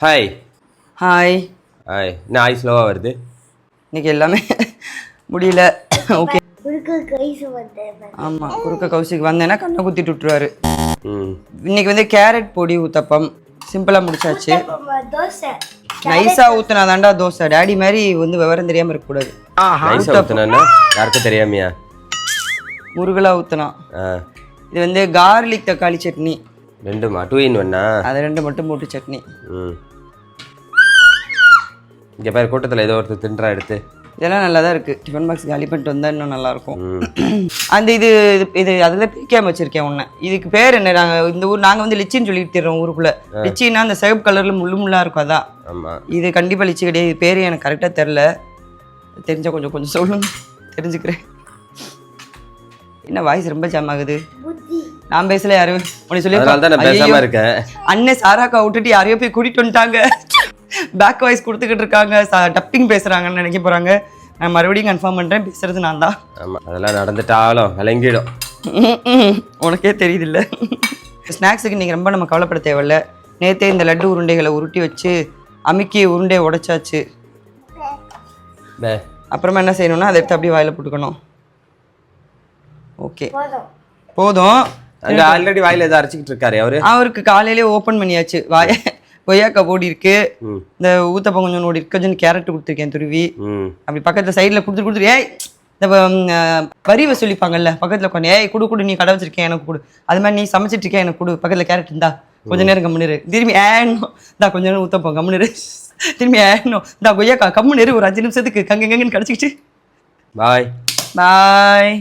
Hi hi hi என்ன ஆய் ஸ்லோவாக வருது? இன்னைக்கு எல்லாமே முடியல. ஓகே ஆமாம் குறுக்க கௌசிக்கு வந்தேன்னா கண்ணை குத்திட்டு விட்டுருவாரு. ம். இன்னைக்கு வந்து கேரட் பொடி ஊத்தப்பம். சிம்பிளாக முடிச்சாச்சு. தோசை. நைஸாக ஊத்துனா தாண்டா தோசை. டேடி மாதிரி வந்து விவரம் தெரியாமல் இருக்கக்கூடாது. நைஸாக ஊற்றுனா யாருக்கும் தெரியாமையா? முருகலாக ஊற்றினா இது வந்து கார்லிக் தக்காளி சட்னி. ரெண்டுமா டூ இன் ஒன்னா அது ரெண்டு மட்டும் போட்டு சட்னி. ம். இங்கே பேர் கூட்டத்தில் ஏதோ ஒருத்தர் தின்றா எடுத்து. இதெல்லாம் நல்லா தான் இருக்குது டிஃபன் பாக்ஸ் காலி பண்ணிட்டு வந்தால் இன்னும் நல்லாயிருக்கும். ம். அந்த இது இது- இது அதில் பிரிக்காம வச்சிருக்கேன் உன்னை இதுக்கு பேர் என்ன? நாங்கள் இந்த ஊர் நாங்கள் வந்து லிச்சின்னு சொல்லிட்டு தர்றோம் ஊருக்குள்ளே. லிச்சின்னா அந்த சிவப்பு கலரில் முள்ளு முள்ளா இருக்கும் அதான். ஆமாம் இது கண்டிப்பாக லிச்சி கிடையாது. இது பேர் எனக்கு கரெக்டாக தெரில. தெரிஞ்சா கொஞ்சம் கொஞ்சம் சொல்லுங்க. தெரிஞ்சுக்கிறேன். என்ன வாய்ஸ் ரொம்ப ஜாம் ஆகுது? நான் பேசல யாரும் உனக்கு சொல்லி அதனால தான் நான் பேசாமல் இருக்கேன். அண்ணன் சாராக்கா விட்டுட்டு யாரையோ போய் கூட்டிட்டு வந்துட்டாங்க. பேக் வாய்ஸ் கொடுத்துக்கிட்டு இருக்காங்க. டப்பிங் பேசுறாங்கன்னு நினைக்க போறாங்க. நான் மறுபடியும் கன்ஃபார்ம் பண்றேன். பேசுறது நான் தான். ஆமாம் அதெல்லாம் நடந்துட்டாலும் விளங்கிடும். உனக்கே தெரியுதுல்ல. ஸ்நாக்ஸுக்கு நீங்கள் ரொம்ப நம்ம கவலைப்பட தேவையில்ல. நேற்றே இந்த லட்டு உருண்டைகளை உருட்டி வச்சு அமுக்கி உருண்டையை உடைச்சாச்சு. பே அப்புறமா என்ன செய்யணும்னா அதை எடுத்து அப்படியே வாயில போட்டுக்கணும். ஓகே போதும். போதும். அங்கே ஆல்ரெடி வாயில் ஏதோ அரைச்சிக்கிட்டு இருக்காரு அவரு? அவருக்கு காலையிலே ஓப்பன் பண்ணியாச்சு. வாய கொய்யாக்காய் ஓடி இருக்கு. இந்த ஊத்தப்பம் கொஞ்சம் ஓடி இருக்கு கொஞ்சம் கேரட் கொடுத்துருக்கேன் துருவி. அப்படி பக்கத்தில் சைடில் கொடுத்து கொடுத்துரு ஏய் இந்த வரி வசூலிப்பாங்கல்ல பக்கத்தில் உட்காந்து ஏய் குடு குடு நீ கடை வச்சிருக்கேன் எனக்கு கொடு. அது மாதிரி நீ சமைச்சிட்டு இருக்கேன் எனக்கு கொடு. பக்கத்தில் கேரட் இருந்தா கொஞ்ச நேரம் கம்முனிரு திரும்பி ஏன்னும் இந்தா கொஞ்ச நேரம் ஊத்தப்பம் கம்முனிரு திரும்பி ஏன்னும் இந்தா கொய்யாக்கா கம்முனிரு ஒரு அஞ்சு நிமிஷத்துக்கு கங்க கங்கன்னு கிடச்சிக்கிச்சு பாய் பாய்